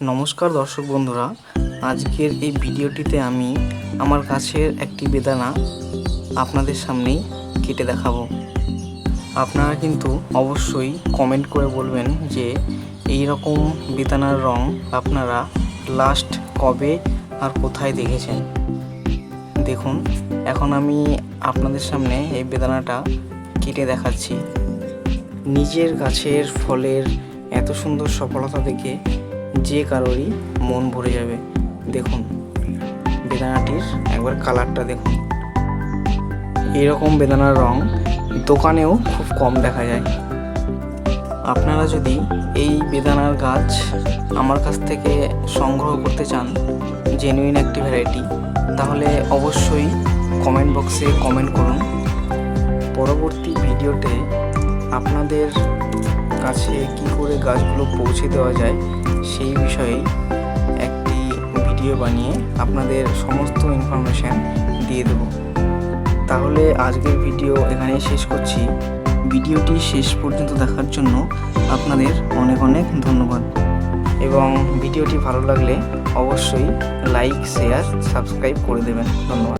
নমস্কার দর্শক বন্ধুরা, আজকের এই ভিডিওটিতে আমি আমার গাছের একটি বেদানা আপনাদের সামনেই কেটে দেখাবো। আপনারা কিন্তু অবশ্যই কমেন্ট করে বলবেন যে এই রকম বেদানার রং আপনারা লাস্ট কবে আর কোথায় দেখেছেন? দেখুন, এখন আমি আপনাদের সামনে এই বেদানাটা কেটে দেখাচ্ছি। নিজের গাছের ফলের এত সুন্দর সফলতা দেখে যে কারোরই মন ভরে যাবে। দেখুন, বেদানাটির একবার কালারটা দেখুন। এরকম বেদানার রং দোকানেও খুব কম দেখা যায়। আপনারা যদি এই বেদানার গাছ আমার কাছ থেকে সংগ্রহ করতে চান জেনুইন একটি ভ্যারাইটি তাহলে অবশ্যই কমেন্ট বক্সে কমেন্ট করুন। পরবর্তী ভিডিওতে আপনাদের কাছে কি করে গাছগুলো পৌঁছে দেওয়া যায় সেই বিষয়ে একটি ভিডিও বানিয়ে আপনাদের সমস্ত ইনফরমেশান দিয়ে দেব। তাহলে আজকের ভিডিও এখানে শেষ করছি। ভিডিওটি শেষ পর্যন্ত দেখার জন্য আপনাদের অনেক অনেক ধন্যবাদ। এবং ভিডিওটি ভালো লাগলে অবশ্যই লাইক শেয়ার সাবস্ক্রাইব করে দেবেন। ধন্যবাদ।